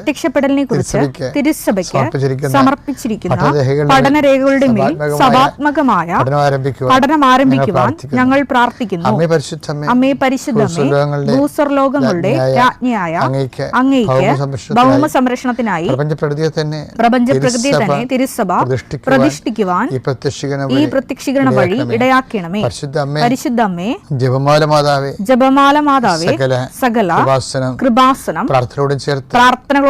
പ്രത്യക്ഷപ്പെടലിനെ കുറിച്ച് തിരുസഭയ്ക്ക് സമർപ്പിച്ചിരിക്കുന്ന പഠനരേഖകളുടെ മേൽ സഭാത്മകമായ പഠനം ആരംഭിക്കുവാൻ ഞങ്ങൾ പ്രാർത്ഥിക്കുന്നു. അമ്മേ പരിശുദ്ധമേ ഭൂസ്വർലോകങ്ങളുടെ രാജ്ഞിയായ അങ്ങേക്ക് ഭൗമ സംരക്ഷണത്തിനായി പ്രപഞ്ച പ്രകൃതിയെ തന്നെ തിരുസഭ തന്നെ തിരുസഭ പ്രതിഷ്ഠിക്കുവാൻ ഈ പ്രത്യക്ഷീകരണ വഴി ഇടയാക്കണമേ. ഇടയാക്കണമേ. പരിശുദ്ധ അമ്മേ പരിശുദ്ധ അമ്മേ ജപമാല മാതാവേ ജപമാല മാതാവേ സകല സകല കൃപാസനം കൃപാസനം പ്രാർത്ഥനയോടും ചേർത്ത് പ്രാർത്ഥനകളോടും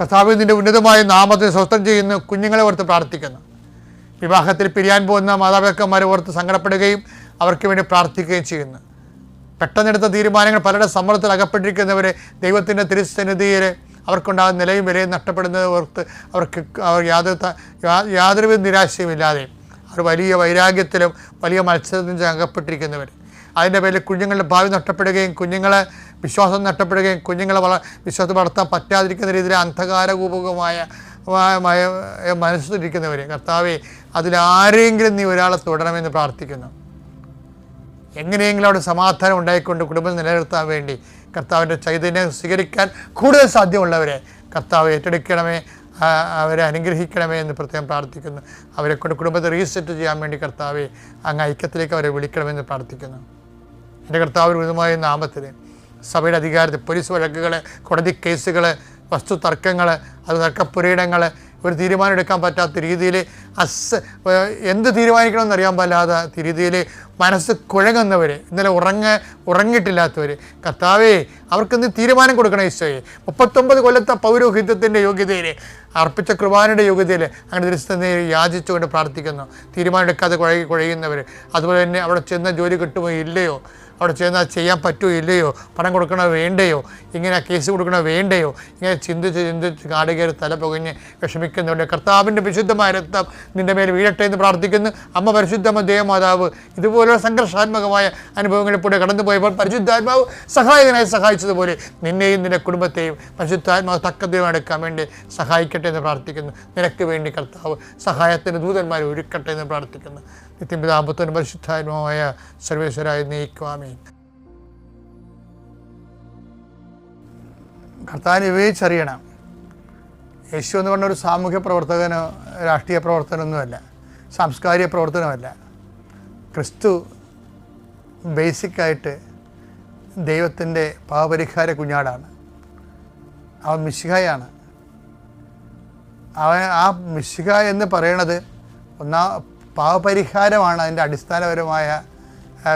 കർത്താവ് ഉന്നതമായ നാമത്തെ സ്വസ്ഥം ചെയ്യുന്ന. കുഞ്ഞുങ്ങളെ ഓർത്ത് പ്രാർത്ഥിക്കുന്നു. വിവാഹത്തിൽ പിരിയാൻ പോകുന്ന മാതാപിതാക്കന്മാരെ ഓർത്ത് സങ്കടപ്പെടുകയും അവർക്ക് വേണ്ടി പ്രാർത്ഥിക്കുകയും ചെയ്യുന്നു. പെട്ടെന്നെടുത്ത തീരുമാനങ്ങൾ പലരുടെ സമ്മർദ്ദത്തിൽ അകപ്പെട്ടിരിക്കുന്നവരെ ദൈവത്തിന്റെ തിരുസന്നിധിയിൽ അവർക്കുണ്ടാകുന്ന നിലയും വിലയും നഷ്ടപ്പെടുന്നത് ഓർത്ത് അവർക്ക് അവർ യാതൊരു യാതൊരുവിധ നിരാശയും ഇല്ലാതെ അവർ വലിയ വൈരാഗ്യത്തിലും വലിയ മത്സരത്തിലും അകപ്പെട്ടിരിക്കുന്നവർ. അതിന്റെ പേരിൽ കുഞ്ഞുങ്ങളുടെ ഭാവി നഷ്ടപ്പെടുകയും കുഞ്ഞുങ്ങളെ വിശ്വാസം നഷ്ടപ്പെടുകയും കുഞ്ഞുങ്ങളെ വള വിശ്വാസം വളർത്താൻ പറ്റാതിരിക്കുന്ന രീതിയിൽ അന്ധകാരകൂപകമായ മായ- മായ- മനസ്സിലിരിക്കുന്നവർ കർത്താവെ അതിലാരെങ്കിലും നീ ഒരാളെ തുടരണമെന്ന് പ്രാർത്ഥിക്കുന്നു. എങ്ങനെയെങ്കിലും അവിടെ സമാധാനം ഉണ്ടായിക്കൊണ്ട് കുടുംബം നിലനിർത്താൻ വേണ്ടി കർത്താവിന്റെ ചൈതന്യം സ്വീകരിക്കാൻ കൂടുതൽ സാധ്യമുള്ളവരെ കർത്താവ് ഏറ്റെടുക്കണമേ അവരെ അനുഗ്രഹിക്കണമേ എന്ന് പ്രത്യേകം പ്രാർത്ഥിക്കുന്നു. അവരെ കൊണ്ട് കുടുംബത്തെ റീസെറ്റ് ചെയ്യാൻ വേണ്ടി കർത്താവെ അങ്ങ് ഐക്യത്തിലേക്ക് അവരെ വിളിക്കണമെന്ന് പ്രാർത്ഥിക്കുന്നു. എന്റെ കർത്താവ് ഉചിതമായ നാമത്തിൽ സഭയുടെ അധികാരത്തിൽ പോലീസ് വഴക്കുകൾ കോടതി കേസുകൾ വസ്തു തർക്കങ്ങൾ അത് തർക്കപ്പുരയിടങ്ങൾ ഒരു തീരുമാനം എടുക്കാൻ പറ്റാത്ത രീതിയിൽ അസ് എന്ത് തീരുമാനിക്കണമെന്ന് അറിയാൻ പാടില്ലാത്ത രീതിയിൽ മനസ്സ് കുഴങ്ങുന്നവർ ഇന്നലെ ഉറങ്ങ ഉറങ്ങിയിട്ടില്ലാത്തവർ കർത്താവേ അവർക്കിന്ന് തീരുമാനം കൊടുക്കണം ഈശോയെ? മുപ്പത്തൊമ്പത് കൊല്ലത്തെ പൗരോഹിത്യത്തിന്റെ യോഗ്യതയിൽ അർപ്പിച്ച കൃപാനയുടെ യോഗ്യതയിൽ അങ്ങനെ തിരിച്ചു യാചിച്ചുകൊണ്ട് പ്രാർത്ഥിക്കുന്നു. തീരുമാനം എടുക്കാതെ കുഴകി കുഴയുന്നവർ അതുപോലെ തന്നെ അവിടെ ചെന്ന ജോലി കിട്ടുമോ ഇല്ലയോ? അവിടെ ചെന്നാൽ ചെയ്യാൻ പറ്റുമോ ഇല്ലയോ പണം കൊടുക്കണ വേണ്ടയോ? ഇങ്ങനെ കേസ് കൊടുക്കണ വേണ്ടയോ? ഇങ്ങനെ ചിന്തിച്ച് ചിന്തിച്ച് കാടുകയറി തല പുകഞ്ഞ് വിഷമിക്കുന്നുണ്ട് കർത്താവിന്റെ വിശുദ്ധമായ രക്തം നിന്റെ മേൽ വീഴട്ടെ എന്ന് പ്രാർത്ഥിക്കുന്നു. അമ്മ പരിശുദ്ധമ്മ ദേവമാതാവ് ഇതുപോലുള്ള സംഘർഷാത്മകമായ അനുഭവങ്ങളിൽപ്പോലെ കടന്നു പോയപ്പോൾ പരിശുദ്ധാത്മാവ് സഹായകനായി സഹായിച്ചതുപോലെ നിന്നെയും നിന്റെ കുടുംബത്തെയും പരിശുദ്ധാത്മാവ് തക്കതയും എടുക്കാൻ വേണ്ടി സഹായിക്കട്ടെ എന്ന് പ്രാർത്ഥിക്കുന്നു. നിനക്ക് വേണ്ടി കർത്താവ് സഹായത്തിന് ദൂതന്മാരെ ഒരുക്കട്ടെ എന്ന് പ്രാർത്ഥിക്കുന്നു. നിത്യപിതാമ്പത്വനും പരിശുദ്ധാത്മാവായ സർവേശ്വരായി നീക്കുവാമേ കർത്താവിനെ വിവേചിച്ചറിയണം. യേശു എന്ന് പറഞ്ഞ ഒരു സാമൂഹ്യ പ്രവർത്തകനോ രാഷ്ട്രീയ പ്രവർത്തനമൊന്നുമല്ല സാംസ്കാരിക പ്രവർത്തനമല്ല. ക്രിസ്തു ബേസിക്കായിട്ട് ദൈവത്തിന്റെ പാവപരിഹാര കുഞ്ഞാടാണ്. അവൻ മിശിഹായാണ്. അവൻ ആ മിശിഹ എന്ന് പറയണത് ഒന്നാ പാവപരിഹാരമാണ് അതിന്റെ അടിസ്ഥാനപരമായ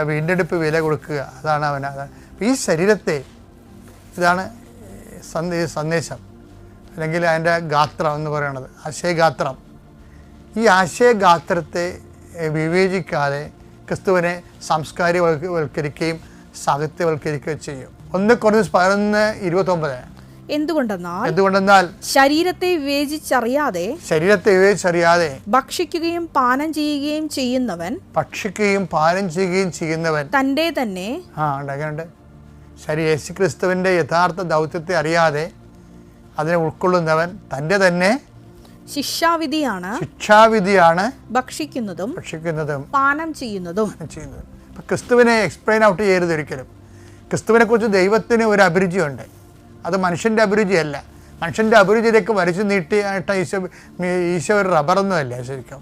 വീണ്ടെടുപ്പ് വില കൊടുക്കുക. അതാണ് അവൻ ഈ ശരീരത്തെ ഇതാണ് സന്ദേശ. അല്ലെങ്കിൽ അതിന്റെ ഗാത്രം എന്ന് പറയുന്നത് ആശയഗാത്രം. ഈ ആശയഗാത്രത്തെ വിവേചിക്കാതെ ക്രിസ്തുവിനെ സാംസ്കാരികവൽക്കരിക്കുകയും സാഹിത്യവൽക്കരിക്കുകയും ചെയ്യും. ഒന്ന് കുറഞ്ഞ് പതിനൊന്ന് ഇരുപത്തൊമ്പത്. എന്തുകൊണ്ടെന്നാൽ എന്തുകൊണ്ടെന്നാൽ ശരീരത്തെ വിവേചിച്ചറിയാതെ ശരീരത്തെ വിവേചിച്ചറിയാതെ ഭക്ഷിക്കുകയും പാനം ചെയ്യുകയും ചെയ്യുന്നവൻ ഭക്ഷിക്കുകയും പാനം ചെയ്യുകയും ചെയ്യുന്നവൻ തന്റെ തന്നെ ആ ഉണ്ട് അങ്ങനെയുണ്ട് ശരി യേശു ക്രിസ്തുവിന്റെ യഥാർത്ഥ ദൗത്യത്തെ അറിയാതെ അതിനെ ഉൾക്കൊള്ളുന്നവൻ തന്റെ തന്നെ ശിക്ഷാവിധിയാണ് ശിക്ഷാവിധിയാണ് ഭക്ഷിക്കുന്നതും ഭക്ഷിക്കുന്നതും പാനം ചെയ്യുന്നതും. ചെയ്യുന്നതും. ക്രിസ്തുവിനെ എക്സ്പ്ലെയിൻ ഔട്ട് ചെയ്യരുത് ഒരിക്കലും. ക്രിസ്തുവിനെ കുറിച്ച് ദൈവത്തിന് ഒരു അഭിരുചിയുണ്ട്. അത് മനുഷ്യന്റെ അഭിരുചിയല്ല. മനുഷ്യന്റെ അഭിരുചിയിലേക്ക് വരച്ചു നീട്ടിയായിട്ട് ഈശോ ഈശോ ഒരു റബ്ബറൊന്നുമല്ല ശരിക്കും.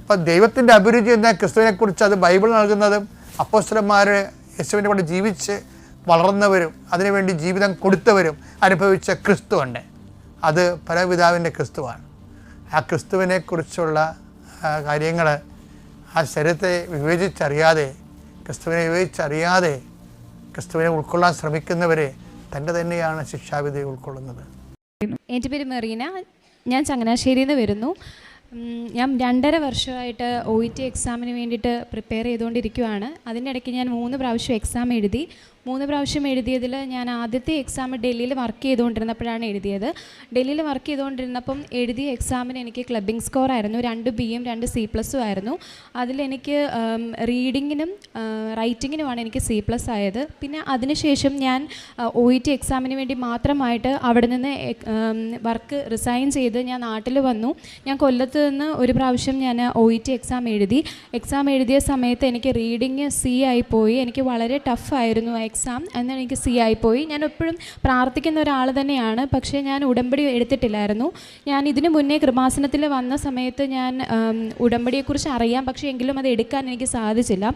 അപ്പം ദൈവത്തിന്റെ അഭിരുചി എന്ന ക്രിസ്തുവിനെക്കുറിച്ച് അത് ബൈബിൾ നൽകുന്നതും അപ്പോസ്റ്റലന്മാർ യേശുവിന്റെ കൂടെ ജീവിച്ച് വളർന്നവരും അതിനുവേണ്ടി ജീവിതം കൊടുത്തവരും അനുഭവിച്ച ക്രിസ്തുവുണ്ട്. അത് പരപിതാവിന്റെ ക്രിസ്തുവാണ്. ആ ക്രിസ്തുവിനെക്കുറിച്ചുള്ള കാര്യങ്ങൾ ആ ശരീരത്തെ വിവേചിച്ചറിയാതെ ക്രിസ്തുവിനെ വിവേചിച്ചറിയാതെ ക്രിസ്തുവിനെ ഉൾക്കൊള്ളാൻ ശ്രമിക്കുന്നവരെ തന്റെ തന്നെയാണ് ശിക്ഷാവിധി ഉൾക്കൊള്ളുന്നത്. എന്റെ പേര് മെറീന. ഞാൻ ചങ്ങനാശ്ശേരിയിൽ നിന്ന് വരുന്നു. ഞാൻ രണ്ടര വർഷമായിട്ട് ഒ ഇ ടി എക്സാമിന് വേണ്ടിയിട്ട് പ്രിപ്പയർ ചെയ്തുകൊണ്ടിരിക്കുകയാണ് അതിന്റെ ഇടയ്ക്ക് ഞാൻ മൂന്ന് പ്രാവശ്യം എക്സാം എഴുതി. മൂന്ന് പ്രാവശ്യം എഴുതിയതിൽ ഞാൻ ആദ്യത്തെ എക്സാം ഡൽഹിയിൽ വർക്ക് ചെയ്തുകൊണ്ടിരുന്നപ്പോഴാണ് എഴുതിയത്. ഡൽഹിയിൽ വർക്ക് ചെയ്തുകൊണ്ടിരുന്നപ്പം എഴുതിയ എക്സാമിന് എനിക്ക് ക്ലബിംഗ് സ്കോർ ആയിരുന്നു. രണ്ട് ബിയും രണ്ട് സി പ്ലസ്സും ആയിരുന്നു. അതിലെനിക്ക് റീഡിങ്ങിനും റൈറ്റിങ്ങിനുമാണ് എനിക്ക് സി പ്ലസ് ആയത്. പിന്നെ അതിനുശേഷം ഞാൻ ഒ ഇ ടി എക്സാമിന് വേണ്ടി മാത്രമായിട്ട് അവിടെ നിന്ന് വർക്ക് റിസൈൻ ചെയ്ത് ഞാൻ നാട്ടിൽ വന്നു. ഞാൻ കൊല്ലത്ത് നിന്ന് ഒരു പ്രാവശ്യം ഞാൻ ഒ ഇ ടി എക്സാം എഴുതി. എക്സാം എഴുതിയ സമയത്ത് എനിക്ക് റീഡിങ് സി ആയി പോയി. എനിക്ക് വളരെ ടഫായിരുന്നു ആ എക്സാം എന്നാൽ എനിക്ക് സി ആയി പോയി. ഞാൻ എപ്പോഴും പ്രാർത്ഥിക്കുന്ന ഒരാൾ തന്നെയാണ്. പക്ഷേ ഞാൻ ഉടമ്പടി എടുത്തിട്ടില്ലായിരുന്നു. ഞാൻ ഇതിനു മുന്നേ കൃപാസനത്തിൽ വന്ന സമയത്ത് ഞാൻ ഉടമ്പടിയെക്കുറിച്ച് അറിയാം. പക്ഷേ എങ്കിലും അത് എടുക്കാൻ എനിക്ക് സാധിച്ചില്ല.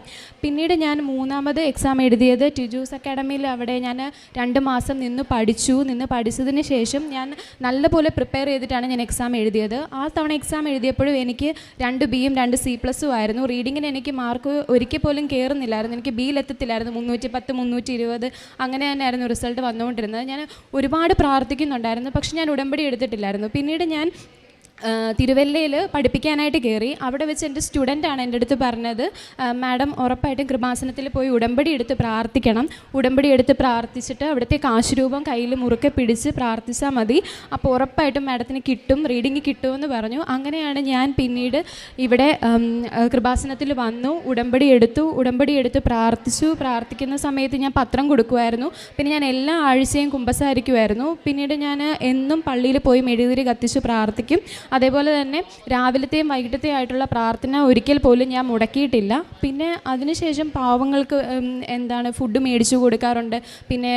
പിന്നീട് ഞാൻ മൂന്നാമത് എക്സാം എഴുതിയത് ടിജൂസ് അക്കാഡമിയിൽ. അവിടെ ഞാൻ രണ്ട് മാസം നിന്ന് പഠിച്ചു. നിന്ന് പഠിച്ചതിന് ശേഷം ഞാൻ നല്ലപോലെ പ്രിപ്പയർ ചെയ്തിട്ടാണ് ഞാൻ എക്സാം എഴുതിയത്. ആ തവണ എക്സാം എഴുതിയപ്പോഴും എനിക്ക് രണ്ട് ബിയും രണ്ട് സി പ്ലസും ആയിരുന്നു. റീഡിങ്ങിന് എനിക്ക് മാർക്ക് ഒരിക്കൽ പോലും കയറുന്നില്ലായിരുന്നു എനിക്ക് ബിയിലെത്തത്തില്ലായിരുന്നു മുന്നൂറ്റി പത്ത് മുന്നൂറ്റി ഇരുപത് അങ്ങനെ തന്നെയായിരുന്നു റിസൾട്ട് വന്നുകൊണ്ടിരുന്നത്. ഞാൻ ഒരുപാട് പ്രാർത്ഥിക്കുന്നുണ്ടായിരുന്നു പക്ഷെ ഞാൻ ഉടമ്പടി എടുത്തിട്ടില്ലായിരുന്നു. പിന്നീട് ഞാൻ തിരുവല്ലയിൽ പഠിപ്പിക്കാനായിട്ട് കയറി അവിടെ വെച്ച് എന്റെ സ്റ്റുഡന്റ് ആണ് എന്റെ അടുത്ത് പറഞ്ഞത് മാഡം ഉറപ്പായിട്ടും കൃപാസനത്തിൽ പോയി ഉടമ്പടി എടുത്ത് പ്രാർത്ഥിക്കണം. ഉടമ്പടി എടുത്ത് പ്രാർത്ഥിച്ചിട്ട് അവിടുത്തെ കാശുരൂപം കയ്യിൽ മുറുക്കെ പിടിച്ച് പ്രാർത്ഥിച്ചാൽ മതി. അപ്പോൾ ഉറപ്പായിട്ടും മാഡത്തിന് കിട്ടും റീഡിങ് കിട്ടുമെന്ന് പറഞ്ഞു. അങ്ങനെയാണ് ഞാൻ പിന്നീട് ഇവിടെ കൃപാസനത്തിൽ വന്നു ഉടമ്പടി എടുത്തു. ഉടമ്പടി എടുത്ത് പ്രാർത്ഥിച്ചു. പ്രാർത്ഥിക്കുന്ന സമയത്ത് ഞാൻ പത്രം കൊടുക്കുമായിരുന്നു പിന്നെ ഞാൻ എല്ലാ ആഴ്ചയും കുമ്പസാരിക്കുമായിരുന്നു പിന്നീട് ഞാൻ എന്നും പള്ളിയിൽ പോയി മെഴുകുതിരി കത്തിച്ച് പ്രാർത്ഥിക്കും. അതേപോലെ തന്നെ രാവിലത്തെയും വൈകിട്ടത്തെയും ആയിട്ടുള്ള പ്രാർത്ഥന ഒരിക്കൽ പോലും ഞാൻ മുടക്കിയിട്ടില്ല. പിന്നെ അതിനുശേഷം പാവങ്ങൾക്ക് എന്താണ് ഫുഡ് മേടിച്ചു കൊടുക്കാറുണ്ട്. പിന്നെ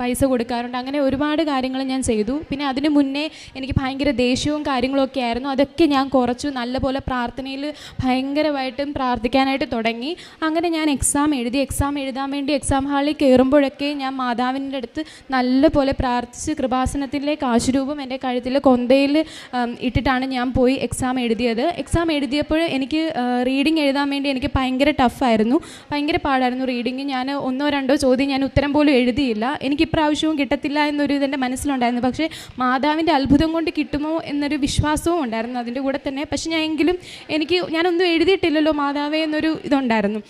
പൈസ കൊടുക്കാറുണ്ട്. അങ്ങനെ ഒരുപാട് കാര്യങ്ങൾ ഞാൻ ചെയ്തു. പിന്നെ അതിന് മുന്നേ എനിക്ക് ഭയങ്കര ദേഷ്യവും കാര്യങ്ങളൊക്കെ ആയിരുന്നു. അതൊക്കെ ഞാൻ കുറച്ചു നല്ലപോലെ പ്രാർത്ഥനയിൽ ഭയങ്കരമായിട്ടും പ്രാർത്ഥിക്കാനായിട്ട് തുടങ്ങി. അങ്ങനെ ഞാൻ എക്സാം എഴുതി. എക്സാം എഴുതാൻ വേണ്ടി എക്സാം ഹാളിൽ കയറുമ്പോഴൊക്കെ ഞാൻ മാതാവിന്റെ അടുത്ത് നല്ലപോലെ പ്രാർത്ഥിച്ച് കൃപാസനത്തിലേക്ക് ആശുരൂപം എന്റെ കഴുത്തിൽ കൊന്തയിൽ ഉം, ഇട്ടിട്ടാണ് ഞാൻ പോയി എക്സാം എഴുതിയത്. എക്സാം എഴുതിയപ്പോൾ എനിക്ക് റീഡിങ് എഴുതാൻ വേണ്ടി എനിക്ക് ഭയങ്കര ടഫായിരുന്നു ഭയങ്കര പാടായിരുന്നു റീഡിങ് ഞാൻ ഒന്നോ രണ്ടോ ചോദ്യം ഞാൻ ഉത്തരം പോലും എഴുതിയില്ല. എനിക്ക് ഇപ്രാവശ്യവും കിട്ടത്തില്ല എന്നൊരു ഇതെന്റെ മനസ്സിലുണ്ടായിരുന്നു. പക്ഷേ മാതാവിന്റെ അത്ഭുതം കൊണ്ട് കിട്ടുമോ എന്നൊരു വിശ്വാസവും ഉണ്ടായിരുന്നു അതിന്റെ കൂടെ തന്നെ. പക്ഷേ ഞാൻ എങ്കിലും എനിക്ക് ഞാനൊന്നും എഴുതിയിട്ടില്ലല്ലോ മാതാവേ എന്നൊരു ഇതുണ്ടായിരുന്നു.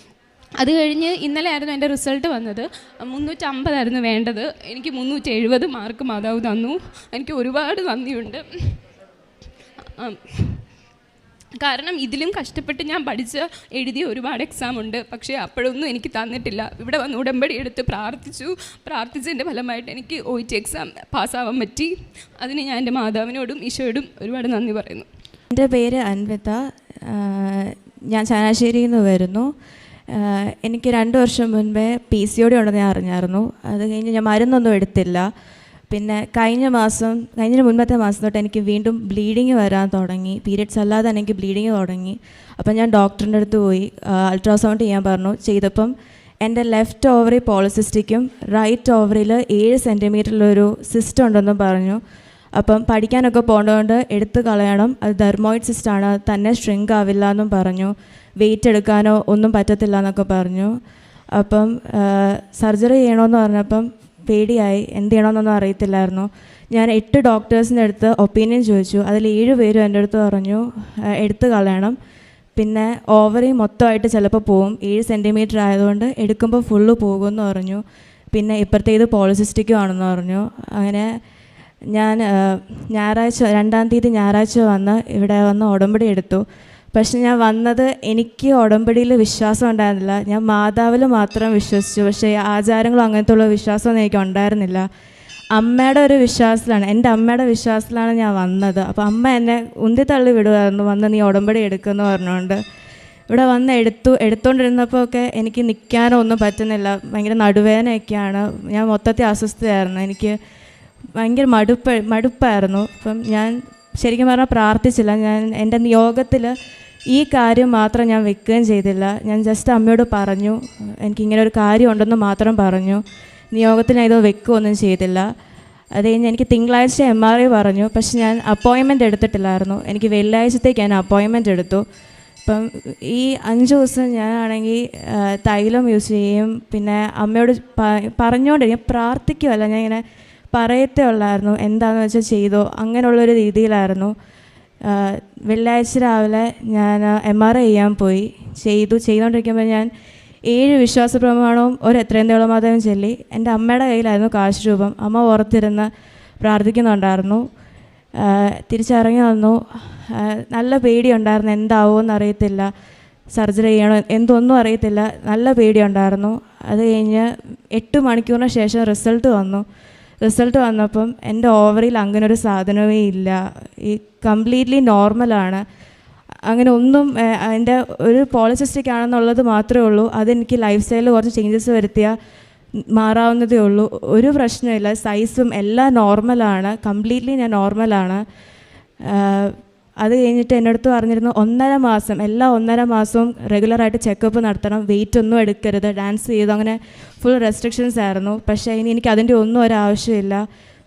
അത് കഴിഞ്ഞ് ഇന്നലെ ആയിരുന്നു എന്റെ റിസൾട്ട് വന്നത്. മുന്നൂറ്റമ്പതായിരുന്നു വേണ്ടത്. എനിക്ക് മുന്നൂറ്റി എഴുപത് മാർക്ക് മാതാവ് തന്നു. എനിക്ക് ഒരുപാട് നന്ദിയുണ്ട്. കാരണം ഇതിലും കഷ്ടപ്പെട്ട് ഞാൻ പഠിച്ച് എഴുതിയ ഒരുപാട് എക്സാം ഉണ്ട്. പക്ഷേ അപ്പോഴൊന്നും എനിക്ക് തന്നിട്ടില്ല. ഇവിടെ വന്ന് ഉടമ്പടി എടുത്ത് പ്രാർത്ഥിച്ചു. പ്രാർത്ഥിച്ചതിന്റെ ഫലമായിട്ട് എനിക്ക് ഒ ടി എക്സാം പാസ്സാവാൻ പറ്റി. അതിന് ഞാൻ എന്റെ മാതാവിനോടും ഈശോയോടും ഒരുപാട് നന്ദി പറയുന്നു. എന്റെ പേര് അൻവിത. ഞാൻ ചങ്ങനാശ്ശേരിയിൽ നിന്ന് വരുന്നു. എനിക്ക് രണ്ട് വർഷം മുൻപേ പി സി ഒ ഡി ഉണ്ടെന്ന് ഞാൻ അറിഞ്ഞായിരുന്നു. അത് കഴിഞ്ഞ് ഞാൻ മരുന്നൊന്നും എടുത്തില്ല. പിന്നെ കഴിഞ്ഞ മാസം കഴിഞ്ഞ മുൻപത്തെ മാസം തൊട്ട് എനിക്ക് വീണ്ടും ബ്ലീഡിങ് വരാൻ തുടങ്ങി. പീരിയഡ്സ് അല്ലാതെ എനിക്ക് ബ്ലീഡിങ് തുടങ്ങി. അപ്പം ഞാൻ ഡോക്ടറിന്റെ അടുത്ത് പോയി അൾട്രാസൗണ്ട് ചെയ്യാൻ പറഞ്ഞു. ചെയ്തപ്പം എന്റെ ലെഫ്റ്റ് ഓവറി പോളിസിസ്റ്റിക്കും റൈറ്റ് ഓവറിൽ ഏഴ് സെന്റിമീറ്ററിലൊരു സിസ്റ്റം ഉണ്ടെന്നും പറഞ്ഞു. അപ്പം പഠിക്കാനൊക്കെ പോകേണ്ടതുകൊണ്ട് എടുത്ത് കളയണം. അത് ധർമോയിഡ് സിസ്റ്റാണ് തന്നെ ഷ്രിങ്ക് ആവില്ല എന്നും പറഞ്ഞു. വെയിറ്റ് എടുക്കാനോ ഒന്നും പറ്റത്തില്ല എന്നൊക്കെ പറഞ്ഞു. അപ്പം സർജറി ചെയ്യണമെന്ന് പറഞ്ഞപ്പം പേടിയായി എന്ത് ചെയ്യണമെന്നൊന്നും അറിയത്തില്ലായിരുന്നു. ഞാൻ എട്ട് ഡോക്ടേഴ്സിന്റെ അടുത്ത് ഒപ്പീനിയൻ ചോദിച്ചു. അതിൽ ഏഴ് പേരും എന്റെ അടുത്ത് പറഞ്ഞു എടുത്തു കളയണം. പിന്നെ ഓവറി മൊത്തമായിട്ട് ചിലപ്പോൾ പോവും. ഏഴ് സെന്റിമീറ്റർ ആയതുകൊണ്ട് എടുക്കുമ്പോൾ ഫുള്ള് പോകുമെന്ന് പറഞ്ഞു. പിന്നെ ഇപ്പുറത്തേത് പോളിസിസ്റ്റിക്കും ആണെന്ന് പറഞ്ഞു. അങ്ങനെ ഞാൻ ഞായറാഴ്ച രണ്ടാം തീയതി ഞായറാഴ്ച വന്ന് ഇവിടെ വന്ന് ഉടമ്പടി എടുത്തു. പക്ഷെ ഞാൻ വന്നത് എനിക്ക് ഉടമ്പടിയിൽ വിശ്വാസം ഉണ്ടായിരുന്നില്ല. ഞാൻ മാതാവിൽ മാത്രം വിശ്വസിച്ചു. പക്ഷേ ആചാരങ്ങളോ അങ്ങനത്തെ ഉള്ള വിശ്വാസമൊന്നും എനിക്ക് ഉണ്ടായിരുന്നില്ല. അമ്മയുടെ ഒരു വിശ്വാസത്തിലാണ് എന്റെ അമ്മയുടെ വിശ്വാസത്തിലാണ് ഞാൻ വന്നത്. അപ്പോൾ അമ്മ എന്നെ ഉന്തിത്തള്ളി വിടുമായിരുന്നു വന്ന് നീ ഉടമ്പടി എടുക്കുമെന്ന് പറഞ്ഞുകൊണ്ട്. ഇവിടെ വന്ന് എടുത്തു എടുത്തുകൊണ്ടിരുന്നപ്പോൾ ഒക്കെ എനിക്ക് നിൽക്കാനോ ഒന്നും പറ്റുന്നില്ല. ഭയങ്കര നടുവേദനയൊക്കെയാണ്. ഞാൻ മൊത്തത്തിൽ അസ്വസ്ഥയായിരുന്നു. എനിക്ക് ഭയങ്കര മടുപ്പ് മടുപ്പായിരുന്നു. അപ്പം ഞാൻ ശരിക്കും പറഞ്ഞാൽ പ്രാർത്ഥിച്ചില്ല. ഞാൻ എന്റെ നിയോഗത്തിൽ ഈ കാര്യം മാത്രം ഞാൻ വെക്കുകയും ചെയ്തില്ല. ഞാൻ ജസ്റ്റ് അമ്മയോട് പറഞ്ഞു എനിക്ക് ഇങ്ങനെ ഒരു കാര്യം ഉണ്ടെന്ന് മാത്രം പറഞ്ഞു. നിയോഗത്തിന് ഇത് വെക്കുകയൊന്നും ചെയ്തില്ല. അത് കഴിഞ്ഞ് എനിക്ക് തിങ്കളാഴ്ച എം ആർ ഐ പറഞ്ഞു. പക്ഷെ ഞാൻ അപ്പോയിൻമെന്റ് എടുത്തിട്ടില്ലായിരുന്നു. എനിക്ക് വെള്ളിയാഴ്ചത്തേക്ക് ഞാൻ അപ്പോയിൻമെന്റ് എടുത്തു. അപ്പം ഈ അഞ്ച് ദിവസം ഞാനാണെങ്കിൽ തൈലം യൂസ് ചെയ്യും പിന്നെ അമ്മയോട് പറഞ്ഞുകൊണ്ട് ഞാൻ പ്രാർത്ഥിക്കുമല്ല ഞാൻ ഇങ്ങനെ പറയത്തേ ഉള്ളായിരുന്നു. എന്താണെന്ന് വെച്ചാൽ ചെയ്തോ. അങ്ങനെയുള്ളൊരു രീതിയിലായിരുന്നു. വെള്ളിയാഴ്ച രാവിലെ ഞാൻ എം ആർ ഐ ചെയ്യാൻ പോയി. ചെയ്തു. ചെയ്തുകൊണ്ടിരിക്കുമ്പോൾ ഞാൻ ഏഴ് വിശ്വാസ പ്രമാണവും ഒരു എത്രയും മാതാവും ചൊല്ലി. എന്റെ അമ്മയുടെ കയ്യിലായിരുന്നു കാശ് രൂപം. അമ്മ ഓർത്തിരുന്ന് പ്രാർത്ഥിക്കുന്നുണ്ടായിരുന്നു. തിരിച്ചിറങ്ങി വന്നു. നല്ല നല്ല പേടിയുണ്ടായിരുന്നു. എന്താവുമെന്ന് അറിയത്തില്ല. സർജറി ചെയ്യണോ എന്തൊന്നും അറിയത്തില്ല. നല്ല പേടിയുണ്ടായിരുന്നു. അത് കഴിഞ്ഞ് എട്ട് മണിക്കൂറിന് ശേഷം റിസൾട്ട് വന്നു. റിസൾട്ട് വന്നപ്പം എന്റെ ഓവറിൽ അങ്ങനെ ഒരു സാധനമേ ഇല്ല. ഈ കംപ്ലീറ്റ്ലി നോർമലാണ് അങ്ങനെ ഒന്നും എന്റെ ഒരു പോളിസിസ്റ്റിക് ആണെന്നുള്ളത് മാത്രമേ ഉള്ളൂ. അതെനിക്ക് ലൈഫ് സ്റ്റൈലിൽ കുറച്ച് ചേഞ്ചസ് വരുത്തിയാൽ മാറാവുന്നതേ ഉള്ളൂ. ഒരു പ്രശ്നമില്ല. സൈസും എല്ലാം നോർമലാണ്. കംപ്ലീറ്റ്ലി ഞാൻ നോർമലാണ്. അത് കഴിഞ്ഞിട്ട് എന്റെ അടുത്ത് പറഞ്ഞിരുന്നു ഒന്നര മാസം എല്ലാ ഒന്നര മാസവും റെഗുലറായിട്ട് ചെക്കപ്പ് നടത്തണം വെയിറ്റ് ഒന്നും എടുക്കരുത് ഡാൻസ് ചെയ്തു അങ്ങനെ ഫുൾ റെസ്ട്രിക്ഷൻസ് ആയിരുന്നു. പക്ഷേ ഇനി എനിക്ക് അതിന്റെ ഒന്നും ഒരാവശ്യമില്ല.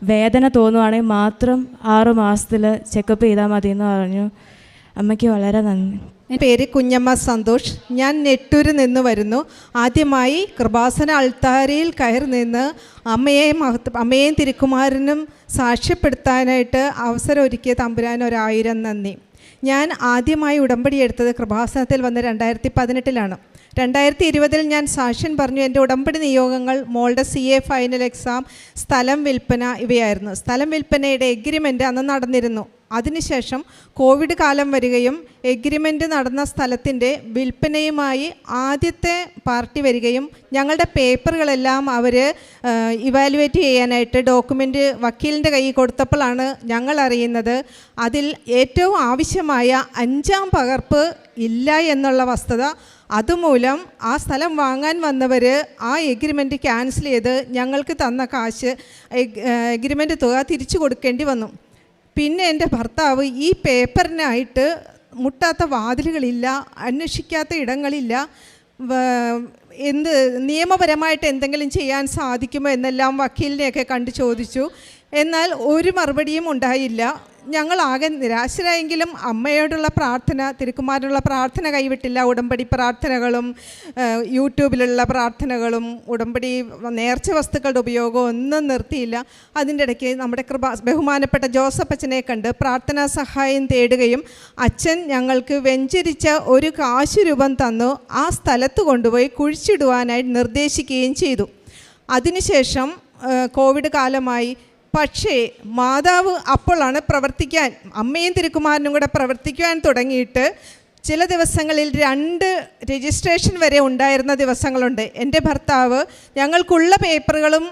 വേദന തോന്നുവാണെങ്കിൽ മാത്രം ആറ് മാസത്തിൽ ചെക്കപ്പ് ചെയ്താൽ മതി എന്ന് പറഞ്ഞു. അമ്മയ്ക്ക് വളരെ നന്ദി. പേര് കുഞ്ഞമ്മ സന്തോഷ്. ഞാൻ നെട്ടൂരിൽ നിന്ന് വരുന്നു. ആദ്യമായി കൃപാസന അൾത്താരയിൽ കയറി നിന്ന് അമ്മയെ മഹത്വ അമ്മയെയും തിരുക്കുമാരനും സാക്ഷ്യപ്പെടുത്താനായിട്ട് അവസരം ഒരുക്കിയ തമ്പുരാൻ ഒരായിരം നന്ദി. ഞാൻ ആദ്യമായി ഉടമ്പടി എടുത്തത് കൃപാസനത്തിൽ വന്ന് രണ്ടായിരത്തി പതിനെട്ടിലാണ് രണ്ടായിരത്തി ഇരുപതിൽ ഞാൻ സാക്ഷ്യൻ പറഞ്ഞു എന്റെ ഉടമ്പടി നിയോഗങ്ങൾ മോളുടെ സി എ ഫൈനൽ എക്സാം സ്ഥലം വിൽപ്പന ഇവയായിരുന്നു. സ്ഥലം വിൽപ്പനയുടെ എഗ്രിമെന്റ് അന്ന് നടന്നിരുന്നു. അതിനുശേഷം കോവിഡ് കാലം വരികയും എഗ്രിമെന്റ് നടന്ന സ്ഥലത്തിന്റെ വിൽപ്പനയുമായി ആദ്യത്തെ പാർട്ടി വരികയും ഞങ്ങളുടെ പേപ്പറുകളെല്ലാം അവർ ഇവാലുവേറ്റ് ചെയ്യാനായിട്ട് ഡോക്യുമെന്റ് വക്കീലിന്റെ കയ്യിൽ കൊടുത്തപ്പോഴാണ് ഞങ്ങൾ അറിയുന്നത്. അതിൽ ഏറ്റവും ആവശ്യമായ അഞ്ചാം പകർപ്പ് ഇല്ല എന്നുള്ള വസ്തുത. അതുമൂലം ആ സ്ഥലം വാങ്ങാൻ വന്നവർ ആ എഗ്രിമെന്റ് ക്യാൻസൽ ചെയ്ത് ഞങ്ങൾക്ക് തന്ന കാശ് എഗ്രിമെന്റ് തുക തിരിച്ചു കൊടുക്കേണ്ടി വന്നു. പിന്നെ എന്റെ ഭർത്താവ് ഈ പേപ്പറിനായിട്ട് മുട്ടാത്ത വാതിലുകളില്ല അന്വേഷിക്കാത്ത ഇടങ്ങളില്ല എന്ത് നിയമപരമായിട്ട് എന്തെങ്കിലും ചെയ്യാൻ സാധിക്കുമോ എന്നെല്ലാം വക്കീലിനെയൊക്കെ കണ്ട് ചോദിച്ചു. എന്നാൽ ഒരു മറുപടിയും ഉണ്ടായില്ല. ഞങ്ങളാകെ നിരാശരായെങ്കിലും അമ്മയോടുള്ള പ്രാർത്ഥന തിരുക്കുമാരനുള്ള പ്രാർത്ഥന കൈവിട്ടില്ല. ഉടമ്പടി പ്രാർത്ഥനകളും യൂട്യൂബിലുള്ള പ്രാർത്ഥനകളും ഉടമ്പടി നേർച്ച വസ്തുക്കളുടെ ഉപയോഗവും ഒന്നും നിർത്തിയില്ല. അതിന്റെ ഇടയ്ക്ക് നമ്മുടെ കൃപ ബഹുമാനപ്പെട്ട ജോസഫ് അച്ഛനെ കണ്ട് പ്രാർത്ഥനാ സഹായം തേടുകയും അച്ഛൻ ഞങ്ങൾക്ക് വെഞ്ചരിച്ച ഒരു കാശ് രൂപം തന്നു ആ സ്ഥലത്ത് കൊണ്ടുപോയി കുഴിച്ചിടുവാനായി നിർദ്ദേശിക്കുകയും ചെയ്തു. അതിനുശേഷം കോവിഡ് കാലമായി പക്ഷേ മാതാവ് അപ്പോഴാണ് പ്രവർത്തിക്കാൻ അമ്മയും തിരുക്കുമാരനും കൂടെ പ്രവർത്തിക്കുവാൻ തുടങ്ങിയിട്ട് ചില ദിവസങ്ങളിൽ രണ്ട് രജിസ്ട്രേഷൻ വരെ ഉണ്ടായിരുന്ന ദിവസങ്ങളുണ്ട്. എന്റെ ഭർത്താവ് ഞങ്ങൾക്കുള്ള പേപ്പറുകളും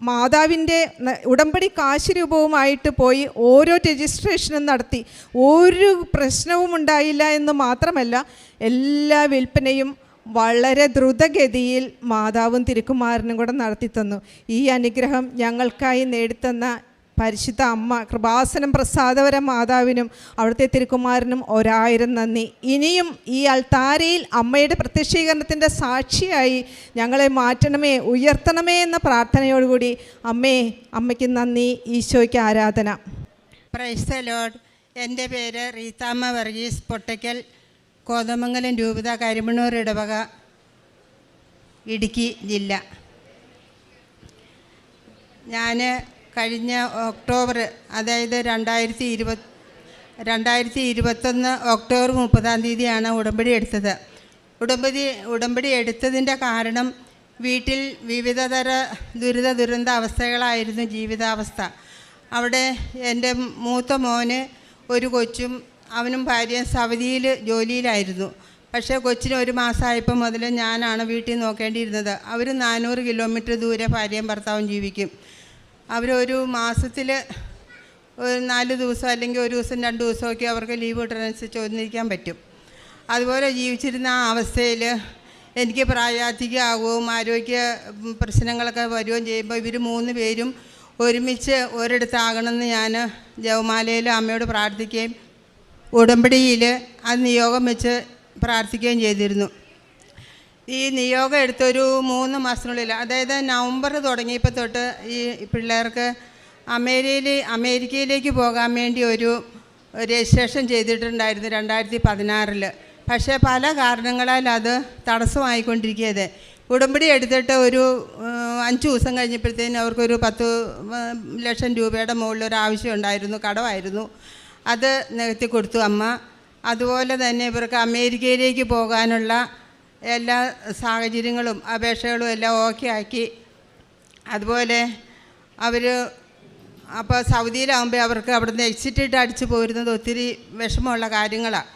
മാതാവിന്റെ ഉടമ്പടി കാശ് രൂപവുമായിട്ട് പോയി ഓരോ രജിസ്ട്രേഷനും നടത്തി. ഒരു പ്രശ്നവും ഉണ്ടായില്ല എന്ന് മാത്രമല്ല എല്ലാ വിൽപ്പനയും വളരെ ദ്രുതഗതിയിൽ മാതാവും തിരുക്കുമാരനും കൂടെ നടത്തിത്തന്നു ഈ അനുഗ്രഹം ഞങ്ങൾക്കായി നേടിത്തന്ന പരിശുദ്ധ അമ്മ കൃപാസനം പ്രസാദവര മാതാവിനും അവിടുത്തെ തിരുക്കുമാരനും ഒരായിരം നന്ദി. ഇനിയും ഈ അൾത്താരയിൽ അമ്മയുടെ പ്രത്യക്ഷീകരണത്തിന്റെ സാക്ഷിയായി ഞങ്ങളെ മാറ്റണമേ ഉയർത്തണമേ എന്ന പ്രാർത്ഥനയോടുകൂടി അമ്മേ അമ്മയ്ക്ക് നന്ദി ഈശോയ്ക്ക് ആരാധന. പ്രൈസ് ലോഡ് എന്റെ പേര് റീതാമ്മ വർഗീസ് പൊട്ടയ്ക്കൽ കോതമംഗലം രൂപത കരിമണ്ണൂർ ഇടവക ഇടുക്കി ജില്ല. ഞാൻ കഴിഞ്ഞ ഒക്ടോബർ അതായത് രണ്ടായിരത്തി ഇരുപത്തി രണ്ടായിരത്തി ഇരുപത്തൊന്ന് ഒക്ടോബർ മുപ്പതാം തീയതിയാണ് ഉടമ്പടി എടുത്തത്. ഉടമ്പടി ഉടമ്പടി എടുത്തതിന്റെ കാരണം വീട്ടിൽ വിവിധതര ദുരിത ദുരന്ത അവസ്ഥകളായിരുന്നു ജീവിതാവസ്ഥ. അവിടെ എന്റെ മൂത്ത മോന് ഒരു കൊച്ചും അവനും ഭാര്യയും സൗദിയിൽ ജോലിയിലായിരുന്നു. പക്ഷേ കൊച്ചിന് ഒരു മാസമായപ്പോൾ മുതൽ ഞാനാണ് വീട്ടിൽ നോക്കേണ്ടിയിരുന്നത്. അവർ നാനൂറ് കിലോമീറ്റർ ദൂരെ ഭാര്യയും ഭർത്താവും ജീവിക്കും. അവരൊരു മാസത്തിൽ ഒരു നാല് ദിവസം അല്ലെങ്കിൽ ഒരു ദിവസം രണ്ട് ദിവസമൊക്കെ അവർക്ക് ലീവ് കിട്ടുന്നതനുസരിച്ച് ഒന്നിരിക്കാൻ പറ്റും. അതുപോലെ ജീവിച്ചിരുന്ന ആ അവസ്ഥയിൽ എനിക്ക് പ്രായാധികമാവുകയും ആരോഗ്യ പ്രശ്നങ്ങളൊക്കെ വരികയും ചെയ്യുമ്പോൾ ഇവർ മൂന്ന് പേരും ഒരുമിച്ച് ഒരിടത്താകണമെന്ന് ഞാൻ ജവമാലയിൽ അമ്മയോട് പ്രാർത്ഥിക്കുകയും ഉടമ്പടിയിൽ അത് നിയോഗം വെച്ച് പ്രാർത്ഥിക്കുകയും ചെയ്തിരുന്നു. ഈ നിയോഗം എടുത്തൊരു മൂന്ന് മാസത്തിനുള്ളിൽ അതായത് നവംബർ തുടങ്ങിയപ്പോൾ തൊട്ട് ഈ പിള്ളേർക്ക് അമേരിയയിൽ അമേരിക്കയിലേക്ക് പോകാൻ വേണ്ടി ഒരു രജിസ്ട്രേഷൻ ചെയ്തിട്ടുണ്ടായിരുന്നു രണ്ടായിരത്തി പതിനാറിൽ പക്ഷേ പല കാരണങ്ങളാൽ അത് തടസ്സമായിക്കൊണ്ടിരിക്കുകയത് ഉടമ്പടി എടുത്തിട്ട് ഒരു അഞ്ച് ദിവസം കഴിഞ്ഞപ്പോഴത്തേനും അവർക്കൊരു പത്ത് ലക്ഷം രൂപയുടെ മുകളിൽ ഒരു ആവശ്യം ഉണ്ടായിരുന്നു കടമായിരുന്നു. അത് നികത്തി കൊടുത്തു അമ്മ. അതുപോലെ തന്നെ ഇവർക്ക് അമേരിക്കയിലേക്ക് പോകാനുള്ള എല്ലാ സാഹചര്യങ്ങളും അപേക്ഷകളും എല്ലാം ഓക്കെ ആക്കി. അതുപോലെ അവർ അപ്പോൾ സൗദിയിലാകുമ്പോൾ അവർക്ക് അവിടുന്ന് എക്സിറ്റിട്ട് അടിച്ചു പോരുന്നത് ഒത്തിരി വിഷമമുള്ള കാര്യങ്ങളാണ്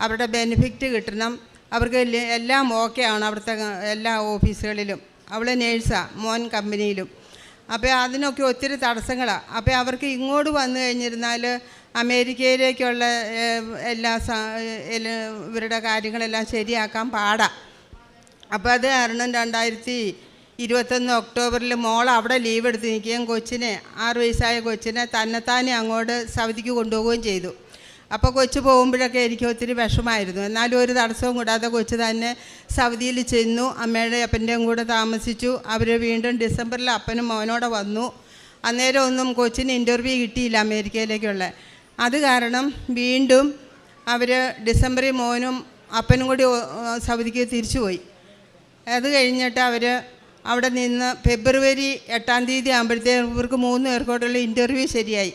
അവരുടെ ബെനിഫിറ്റ് കിട്ടണം. അവർക്ക് എല്ലാം ഓക്കെ ആണ് അവിടുത്തെ എല്ലാ ഓഫീസുകളിലും. അവൾ നേഴ്സാണ് മോൻ കമ്പനിയിലും അപ്പോൾ അതിനൊക്കെ ഒത്തിരി തടസ്സങ്ങളാണ് അപ്പോൾ അവർക്ക് ഇങ്ങോട്ട് വന്നു കഴിഞ്ഞിരുന്നാൽ അമേരിക്കയിലേക്കുള്ള എല്ലാ ഇവരുടെ കാര്യങ്ങളെല്ലാം ശരിയാക്കാൻ പാടാം. അപ്പോൾ അത് കാരണം രണ്ടായിരത്തി ഇരുപത്തൊന്ന് ഒക്ടോബറിൽ മോൾ അവിടെ ലീവ് എടുത്ത് നിൽക്കുകയും കൊച്ചിനെ ആറ് വയസ്സായ കൊച്ചിനെ തന്നെത്താനെ അങ്ങോട്ട് സൗദിക്ക് കൊണ്ടുപോവുകയും ചെയ്തു. അപ്പോൾ കൊച്ചു പോകുമ്പോഴൊക്കെ എനിക്ക് ഒത്തിരി വിഷമായിരുന്നു എന്നാലും ഒരു തടസ്സവും കൂടാതെ കൊച്ചു തന്നെ സൗദിയിൽ ചെന്നു. അമ്മയുടെ അപ്പന്റെയും കൂടെ താമസിച്ചു. അവർ വീണ്ടും ഡിസംബറിൽ അപ്പനും മോനോടെ വന്നു. അന്നേരം ഒന്നും കൊച്ചിന് ഇന്റർവ്യൂ കിട്ടിയില്ല അമേരിക്കയിലേക്കുള്ള. അത് കാരണം വീണ്ടും അവർ ഡിസംബറിൽ മോനും അപ്പനും കൂടി സൗദിക്ക് തിരിച്ചുപോയി അത് കഴിഞ്ഞിട്ട് അവർ അവിടെ നിന്ന് ഫെബ്രുവരി എട്ടാം തീയതി ആകുമ്പോഴത്തേക്കും ഇവർക്ക് മൂന്ന് പേർക്കോട്ടുള്ള ഇന്റർവ്യൂ ശരിയായി.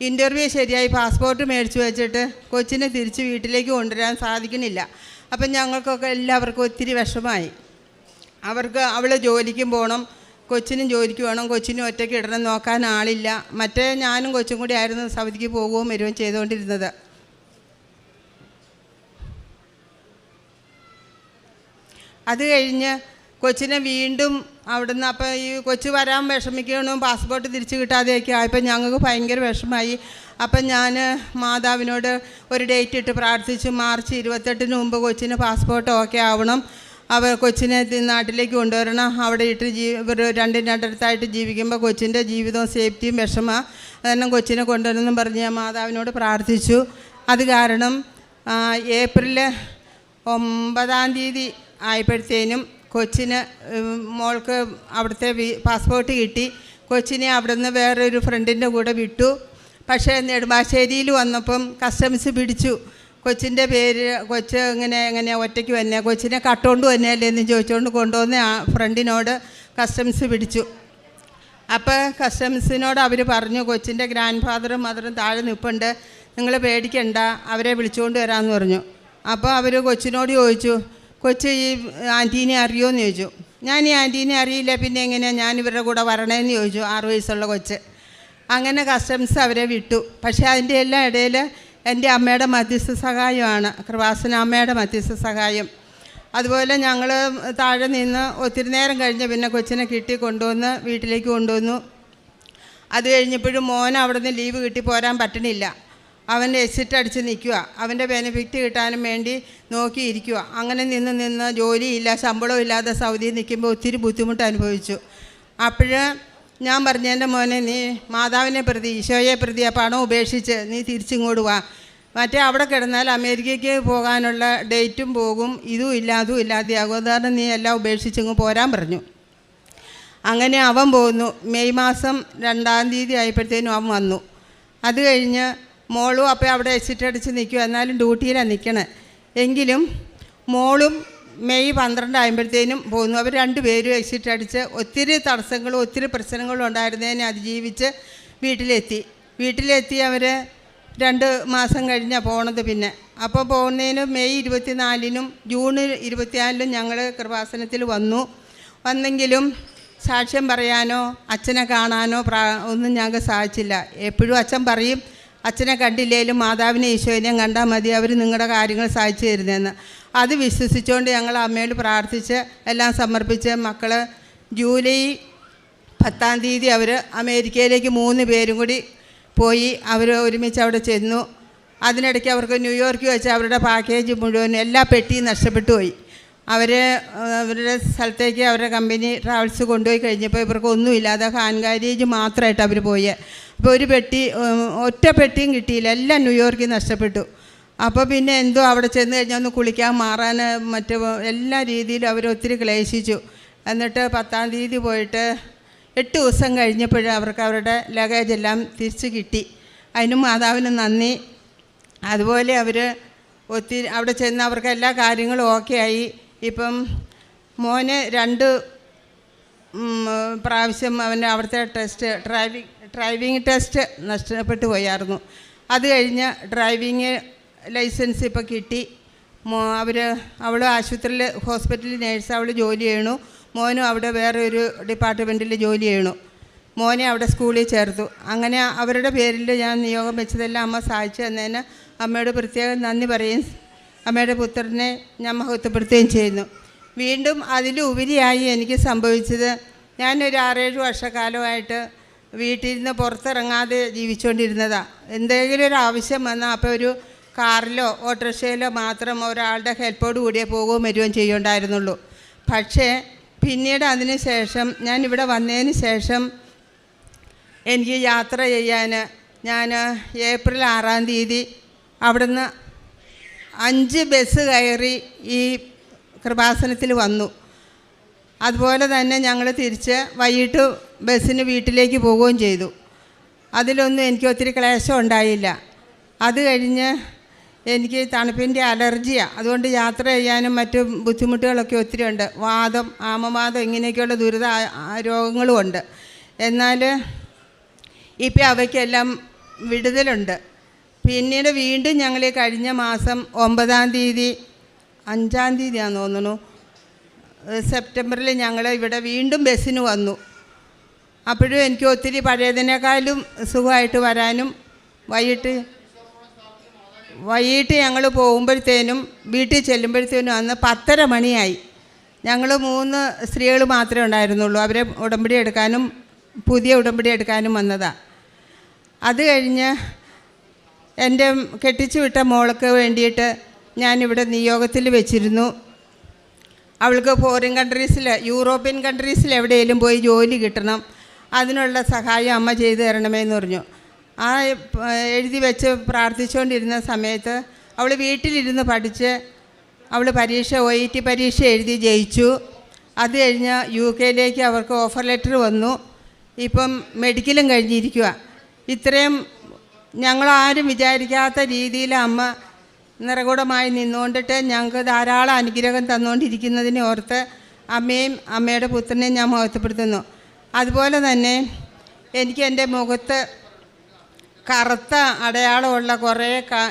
ഇന്റർവ്യൂ ശരിയായി പാസ്പോർട്ട് മേടിച്ചു വെച്ചിട്ട് കൊച്ചിനെ തിരിച്ച് വീട്ടിലേക്ക് കൊണ്ടുവരാൻ സാധിക്കുന്നില്ല. അപ്പം ഞങ്ങൾക്കൊക്കെ എല്ലാവർക്കും ഒത്തിരി വിഷമമായി. അവർക്ക് അവൾ ജോലിക്കും പോകണം കൊച്ചിനും ജോലിക്ക് വേണം കൊച്ചിനും ഒറ്റയ്ക്ക് ഇടണം നോക്കാൻ ആളില്ല. മറ്റേ ഞാനും കൊച്ചും കൂടി ആയിരുന്നു സൗദിക്ക് പോവുകയും വരികയും ചെയ്തുകൊണ്ടിരുന്നത്. അത് കഴിഞ്ഞ് കൊച്ചിനെ വീണ്ടും അവിടുന്ന് അപ്പോൾ ഈ കൊച്ചു വരാൻ വിഷമിക്കണം പാസ്പോർട്ട് തിരിച്ചു കിട്ടാതെയൊക്കെ ആയപ്പോൾ ഞങ്ങൾക്ക് ഭയങ്കര വിഷമായി അപ്പം ഞാൻ മാതാവിനോട് ഒരു ഡേറ്റ് ഇട്ട് പ്രാർത്ഥിച്ചു മാർച്ച് ഇരുപത്തെട്ടിന് മുമ്പ് കൊച്ചിന് പാസ്പോർട്ട് ഓക്കെ ആവണം. അവർ കൊച്ചിനെ നാട്ടിലേക്ക് കൊണ്ടുവരണം. അവിടെ ഇട്ട് ജീ ഇവർ രണ്ടും രണ്ടിടത്തായിട്ട് ജീവിക്കുമ്പോൾ കൊച്ചിന്റെ ജീവിതവും സേഫ്റ്റിയും വിഷമ കാരണം കൊച്ചിനെ കൊണ്ടുവരണമെന്നും പറഞ്ഞ് ഞാൻ മാതാവിനോട് പ്രാർത്ഥിച്ചു. അത് കാരണം ഏപ്രിൽ ഒമ്പതാം തീയതി ആയപ്പോഴത്തേനും കൊച്ചിന് മോൾക്ക് അവിടുത്തെ പാസ്പോർട്ട് കിട്ടി. കൊച്ചിനെ അവിടുന്ന് വേറൊരു ഫ്രണ്ടിന്റെ കൂടെ വിട്ടു. പക്ഷേ നെടുമ്പാശ്ശേരിയിൽ വന്നപ്പം കസ്റ്റംസ് പിടിച്ചു. കൊച്ചിന്റെ പേര് കൊച്ച് ഇങ്ങനെ എങ്ങനെ ഒറ്റയ്ക്ക് വന്നെ കൊച്ചിനെ കട്ടുകൊണ്ട് വന്നെയല്ലേ എന്ന് ചോദിച്ചുകൊണ്ട് കൊണ്ടുവന്ന് ആ ഫ്രണ്ടിനോട് കസ്റ്റംസ് പിടിച്ചു. അപ്പോൾ കസ്റ്റംസിനോട് അവർ പറഞ്ഞു കൊച്ചിന്റെ ഗ്രാൻഡ് ഫാദറും മദറും താഴെ നിൽപ്പുണ്ട് നിങ്ങൾ പേടിക്കണ്ട അവരെ വിളിച്ചുകൊണ്ട് വരാമെന്ന് പറഞ്ഞു. അപ്പോൾ അവർ കൊച്ചിനോട് ചോദിച്ചു കൊച്ച് ഈ ആന്റീനെ അറിയുമോ എന്ന് ചോദിച്ചു. ഞാൻ ഈ ആന്റീനെ അറിയില്ല പിന്നെ എങ്ങനെയാണ് ഞാൻ ഇവരുടെ കൂടെ വരണേന്ന് ചോദിച്ചു ആറ് വയസ്സുള്ള കൊച്ച്. അങ്ങനെ കസ്റ്റംസ് അവരെ വിട്ടു. പക്ഷേ അതിന്റെ എല്ലാം ഇടയിൽ എന്റെ അമ്മയുടെ മധ്യസ്ഥ സഹായമാണ് കൃപാസന അമ്മയുടെ മധ്യസ്ഥ സഹായം. അതുപോലെ ഞങ്ങൾ താഴെ നിന്ന് ഒത്തിരി നേരം കഴിഞ്ഞ് പിന്നെ കൊച്ചിനെ കിട്ടി കൊണ്ടുവന്ന് വീട്ടിലേക്ക് കൊണ്ടുവന്നു. അത് കഴിഞ്ഞപ്പോഴും മോൻ അവിടെ നിന്ന് ലീവ് കിട്ടി പോരാൻ പറ്റണില്ല. അവൻ എസിറ്റ് അടിച്ച് നിൽക്കുക അവന്റെ ബെനിഫിറ്റ് കിട്ടാനും വേണ്ടി നോക്കിയിരിക്കുക അങ്ങനെ നിന്ന് നിന്ന് ജോലിയില്ല ശമ്പളം ഇല്ലാതെ സൗദിയിൽ നിൽക്കുമ്പോൾ ഒത്തിരി ബുദ്ധിമുട്ട് അനുഭവിച്ചു. അപ്പോൾ ഞാൻ പറഞ്ഞു എന്റെ മോനെ നീ മാതാവിനെ പ്രതി ഈശോയെ പ്രതി ആ പണം ഉപേക്ഷിച്ച് നീ തിരിച്ചിങ്ങോട്ട് വാ. മറ്റേ അവിടെ കിടന്നാൽ അമേരിക്കയ്ക്ക് പോകാനുള്ള ഡേറ്റും പോകും ഇതും ഇല്ല അതും ഇല്ലാതെയാകും. അതുകാരണം നീ എല്ലാം ഉപേക്ഷിച്ചിങ്ങ് പോരാൻ പറഞ്ഞു. അങ്ങനെ അവൻ പോകുന്നു മെയ് മാസം രണ്ടാം തീയതി ആയപ്പോഴത്തേനും അവൻ വന്നു. അത് കഴിഞ്ഞ് മോളും അപ്പോൾ അവിടെ എച്ചിട്ടടിച്ച് നിൽക്കും എന്നാലും ഡ്യൂട്ടിയിലാണ് നിൽക്കണേ. എങ്കിലും മോളും മെയ് പന്ത്രണ്ട് ആയപ്പോഴത്തേനും പോന്നു അവർ രണ്ടുപേരും എക്സിറ്റ് അടിച്ച് ഒത്തിരി തടസ്സങ്ങളും ഒത്തിരി പ്രശ്നങ്ങളും ഉണ്ടായിരുന്നതിനെ അതിജീവിച്ച് വീട്ടിലെത്തി. വീട്ടിലെത്തി അവർ രണ്ട് മാസം കഴിഞ്ഞാണ് പോണത് പിന്നെ. അപ്പോൾ പോകുന്നതിന് മെയ് ഇരുപത്തിനാലിനും ജൂൺ ഇരുപത്തിനാലിനും ഞങ്ങൾ കൃപാസനത്തിൽ വന്നു. വന്നെങ്കിലും സാക്ഷ്യം പറയാനോ അച്ഛനെ കാണാനോ ഒന്നും ഞങ്ങൾക്ക് സാധിച്ചില്ല. എപ്പോഴും അച്ഛൻ പറയും അച്ഛനെ കണ്ടില്ലേലും മാതാവിനെ ഈശോനെയും കണ്ടാൽ മതി അവർ നിങ്ങളുടെ കാര്യങ്ങൾ സാധിച്ചു തരുന്നതെന്ന് അത് വിശ്വസിച്ചുകൊണ്ട് ഞങ്ങൾ അമ്മയോട് പ്രാർത്ഥിച്ച് എല്ലാം സമർപ്പിച്ച് മക്കൾ ജൂലൈ പത്താം തീയതി അവർ അമേരിക്കയിലേക്ക് മൂന്ന് പേരും കൂടി പോയി അവർ ഒരുമിച്ച് അവിടെ ചെന്നു. അതിനിടയ്ക്ക് അവർക്ക് ന്യൂയോർക്കിൽ വെച്ച് അവരുടെ പാക്കേജ് മുഴുവൻ എല്ലാ പെട്ടിയും നഷ്ടപ്പെട്ടു പോയി. അവർ അവരുടെ സ്ഥലത്തേക്ക് അവരുടെ കമ്പനി ട്രാവൽസ് കൊണ്ടുപോയി കഴിഞ്ഞപ്പോൾ ഇവർക്ക് ഒന്നുമില്ലാതെ ഹാൻകാരേജ് മാത്രമായിട്ട് അവർ പോയി. അപ്പോൾ ഒരു പെട്ടി ഒറ്റ പെട്ടിയും കിട്ടിയില്ല. എല്ലാം ന്യൂയോർക്കിൽ നഷ്ടപ്പെട്ടു. അപ്പോൾ പിന്നെ എന്തോ അവിടെ ചെന്ന് കഴിഞ്ഞാൽ ഒന്ന് കുളിക്കാൻ മാറാൻ മറ്റ് എല്ലാ രീതിയിലും അവർ ഒത്തിരി ക്ലേശിച്ചു. എന്നിട്ട് പത്താം തീയതി പോയിട്ട് എട്ട് ദിവസം കഴിഞ്ഞപ്പോഴേ അവർക്ക് അവരുടെ ലഗേജ് എല്ലാം തിരിച്ച് കിട്ടി. അതിന് മാതാവിന് നന്ദി. അതുപോലെ അവർ ഒത്തിരി അവിടെ ചെന്ന് അവർക്ക് എല്ലാ കാര്യങ്ങളും ഓക്കെ ആയി. ഇപ്പം മോന് രണ്ട് പ്രാവശ്യം അവന്റെ അവിടുത്തെ ടെസ്റ്റ് ഡ്രൈവിംഗ് ഡ്രൈവിംഗ് ടെസ്റ്റ് നഷ്ടപ്പെട്ടു പോയായിരുന്നു. അത് കഴിഞ്ഞ് ഡ്രൈവിങ് ലൈസൻസ് ഇപ്പോൾ കിട്ടി. അവർ അവൾ ആശുപത്രിയിൽ ഹോസ്പിറ്റലിൽ നേഴ്സ് അവൾ ജോലി ചെയ്യണു. മോനും അവിടെ വേറെ ഒരു ഡിപ്പാർട്ട്മെന്റിൽ ജോലി ചെയ്യണു. മോനെ അവിടെ സ്കൂളിൽ ചേർത്തു. അങ്ങനെ അവരുടെ പേരിൽ ഞാൻ നിയോഗം വെച്ചതെല്ലാം അമ്മ സഹായിച്ചു തന്നതിന് അമ്മയോട് പ്രത്യേകം നന്ദി പറയും അമ്മയുടെ പുത്രനെ ഞാൻ മഹത്വപ്പെടുത്തുകയും ചെയ്യുന്നു. വീണ്ടും അതിലുപരിയായി എനിക്ക് സംഭവിച്ചത് ഞാനൊരു ആറേഴ് വർഷക്കാലമായിട്ട് വീട്ടിൽ നിന്ന് പുറത്തിറങ്ങാതെ ജീവിച്ചുകൊണ്ടിരുന്നതാണ് എന്തെങ്കിലും ഒരു ആവശ്യം വന്നാൽ അപ്പോൾ ഒരു കാറിലോ ഓട്ടോറിക്ഷയിലോ മാത്രം ഒരാളുടെ ഹെൽപ്പോട് കൂടിയേ പോകുകയും വരികയും ചെയ്യുണ്ടായിരുന്നുള്ളൂ പക്ഷേ പിന്നീട് അതിന് ശേഷം ഞാൻ ഇവിടെ വന്നതിന് ശേഷം എനിക്ക് യാത്ര ചെയ്യാൻ ഞാൻ ഏപ്രിൽ ആറാം തീയതി അവിടുന്ന് അഞ്ച് ബസ് കയറി ഈ കൃപാസനത്തിൽ വന്നു. അതുപോലെ തന്നെ ഞങ്ങൾ തിരിച്ച് വൈകിട്ട് ബസ്സിന് വീട്ടിലേക്ക് പോവുകയും ചെയ്തു. അതിലൊന്നും എനിക്ക് ഒത്തിരി ക്ലേശം ഉണ്ടായില്ല. അത് കഴിഞ്ഞ് എനിക്ക് തണുപ്പിന്റെ അലർജിയാണ് അതുകൊണ്ട് യാത്ര ചെയ്യാനും മറ്റു ബുദ്ധിമുട്ടുകളൊക്കെ ഒത്തിരി ഉണ്ട്. വാദം ആമവാദം ഇങ്ങനെയൊക്കെയുള്ള ദുരിത രോഗങ്ങളും ഉണ്ട്. എന്നാൽ ഇപ്പം അവയ്ക്കെല്ലാം വിടുതലുണ്ട്. പിന്നീട് വീണ്ടും ഞങ്ങൾ കഴിഞ്ഞ മാസം ഒമ്പതാം തീയതി അഞ്ചാം തീയതിയാണെന്ന് തോന്നുന്നു സെപ്റ്റംബറിൽ ഞങ്ങൾ ഇവിടെ വീണ്ടും ബസ്സിന് വന്നു. അപ്പോഴും എനിക്ക് ഒത്തിരി പഴയതിനേക്കാളും സുഖമായിട്ട് വരാനും വൈകിട്ട് വൈകിട്ട് ഞങ്ങൾ പോകുമ്പോഴത്തേനും വീട്ടിൽ ചെല്ലുമ്പോഴത്തേനും അന്ന് പത്തര മണിയായി. ഞങ്ങൾ മൂന്ന് സ്ത്രീകൾ മാത്രമേ ഉണ്ടായിരുന്നുള്ളൂ. അവരെ ഉടമ്പടി എടുക്കാനും പുതിയ ഉടമ്പടി എടുക്കാനും വന്നതാണ് അത് കഴിഞ്ഞ് എന്റെ കെട്ടിച്ചു വിട്ട മോൾക്ക് വേണ്ടിയിട്ട് ഞാനിവിടെ നിയോഗത്തിൽ വെച്ചിരുന്നു. അവൾക്ക് ഫോറിൻ കൺട്രീസിൽ യൂറോപ്യൻ കൺട്രീസിൽ എവിടെയെങ്കിലും പോയി ജോലി കിട്ടണം. അതിനുള്ള സഹായം അമ്മ ചെയ്തു തരണമെന്ന് പറഞ്ഞു. ആ എഴുതി വെച്ച് പ്രാർത്ഥിച്ചുകൊണ്ടിരുന്ന സമയത്ത് അവൾ വീട്ടിലിരുന്ന് പഠിച്ച് അവൾ പരീക്ഷ ഒ ഇ ടി പരീക്ഷ എഴുതി ജയിച്ചു. അത് കഴിഞ്ഞ് യു കെയിലേക്ക് അവർക്ക് ഓഫർ ലെറ്റർ വന്നു. ഇപ്പം മെഡിക്കലും കഴിഞ്ഞിരിക്കുക ഇത്രയും ഞങ്ങളാരും വിചാരിക്കാത്ത രീതിയിൽ അമ്മ നിറകൂടമായി നിന്നുകൊണ്ടിട്ട് ഞങ്ങൾക്ക് ധാരാളം അനുഗ്രഹം തന്നുകൊണ്ടിരിക്കുന്നതിനെ ഓർത്ത് അമ്മയും അമ്മയുടെ പുത്രനെയും ഞാൻ മഹത്വപ്പെടുത്തുന്നു. അതുപോലെ തന്നെ എനിക്ക് എന്റെ മുഖത്ത് കറുത്ത അടയാളമുള്ള കുറേ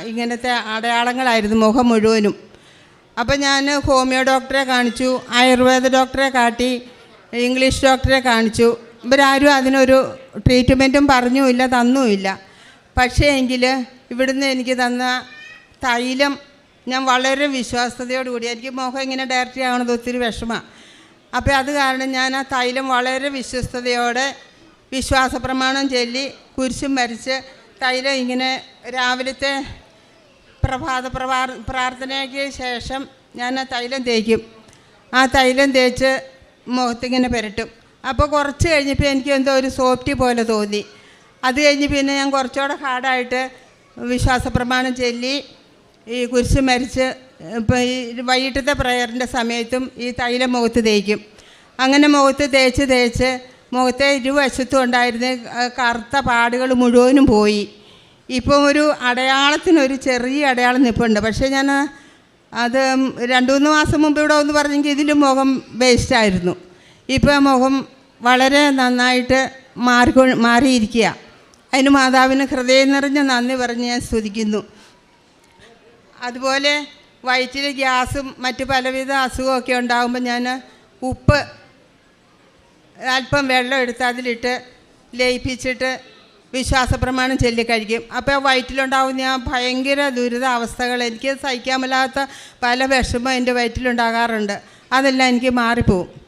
ഇങ്ങനത്തെ അടയാളങ്ങളായിരുന്നു മുഖം മുഴുവനും. അപ്പോൾ ഞാൻ ഹോമിയോ ഡോക്ടറെ കാണിച്ചു ആയുർവേദ ഡോക്ടറെ കാട്ടി ഇംഗ്ലീഷ് ഡോക്ടറെ കാണിച്ചു. ഇവരാരും അതിനൊരു ട്രീറ്റ്മെന്റും പറഞ്ഞുമില്ല തന്നുമില്ല പക്ഷേ എങ്കിൽ ഇവിടുന്ന് എനിക്ക് തന്ന തൈലം ഞാൻ വളരെ വിശ്വാസതയോടുകൂടി എനിക്ക് മുഖം ഇങ്ങനെ ഡയറക്റ്റ് ആവണത് ഒത്തിരി വിഷമമാണ് അപ്പോൾ അത് കാരണം ഞാൻ ആ തൈലം വളരെ വിശ്വസ്തയോടെ വിശ്വാസപ്രമാണം ചൊല്ലി കുരിശും വരച്ച് തൈലം ഇങ്ങനെ രാവിലത്തെ പ്രഭാത പ്രഭാ പ്രാർത്ഥനയ്ക്ക് ശേഷം ഞാൻ ആ തൈലം തേക്കും. ആ തൈലം തേച്ച് മുഖത്തിങ്ങനെ പുരട്ടും. അപ്പോൾ കുറച്ച് കഴിഞ്ഞപ്പോൾ എനിക്ക് എന്തോ ഒരു സോഫ്റ്റി പോലെ തോന്നി. അത് കഴിഞ്ഞ് പിന്നെ ഞാൻ കുറച്ചുകൂടെ ഹാർഡായിട്ട് വിശ്വാസ പ്രമാണം ചൊല്ലി ഈ കുരിശ് മരിച്ച് ഇപ്പം ഈ വൈകിട്ടത്തെ പ്രയറിന്റെ സമയത്തും ഈ തൈലം മുഖത്ത് തേക്കും. അങ്ങനെ മുഖത്ത് തേച്ച് തേച്ച് മുഖത്തെ ഇരുവശത്തും ഉണ്ടായിരുന്ന കറുത്ത പാടുകൾ മുഴുവനും പോയി. ഇപ്പം ഒരു അടയാളത്തിനൊരു ചെറിയ അടയാളം നിൽപ്പുണ്ട് പക്ഷേ ഞാൻ അത് രണ്ടു മൂന്ന് മാസം മുമ്പ് ഇവിടെ ഒന്ന് പറഞ്ഞെങ്കിൽ ഇതിലും മുഖം വേസ്റ്റായിരുന്നു ഇപ്പോൾ മുഖം വളരെ നന്നായിട്ട് മാറിക്കൊ മാറിയിരിക്കുക. അതിന് മാതാവിന് ഹൃദയം നിറഞ്ഞ നന്ദി പറഞ്ഞ് ഞാൻ സ്തുതിക്കുന്നു. അതുപോലെ വയറ്റിൽ ഗ്യാസും മറ്റ് പലവിധ അസുഖമൊക്കെ ഉണ്ടാകുമ്പോൾ ഞാൻ ഉപ്പ് അല്പം വെള്ളം എടുത്ത് അതിലിട്ട് ലയിപ്പിച്ചിട്ട് വിശ്വാസ പ്രമാണം ചൊല്ലിക്കഴിക്കും അപ്പോൾ വയറ്റിലുണ്ടാകുന്ന ആ ഭയങ്കര ദുരിതാവസ്ഥകൾ. എനിക്ക് സഹിക്കാൻ പല വിഷമം എന്റെ വയറ്റിലുണ്ടാകാറുണ്ട്. അതെല്ലാം എനിക്ക് മാറിപ്പോവും.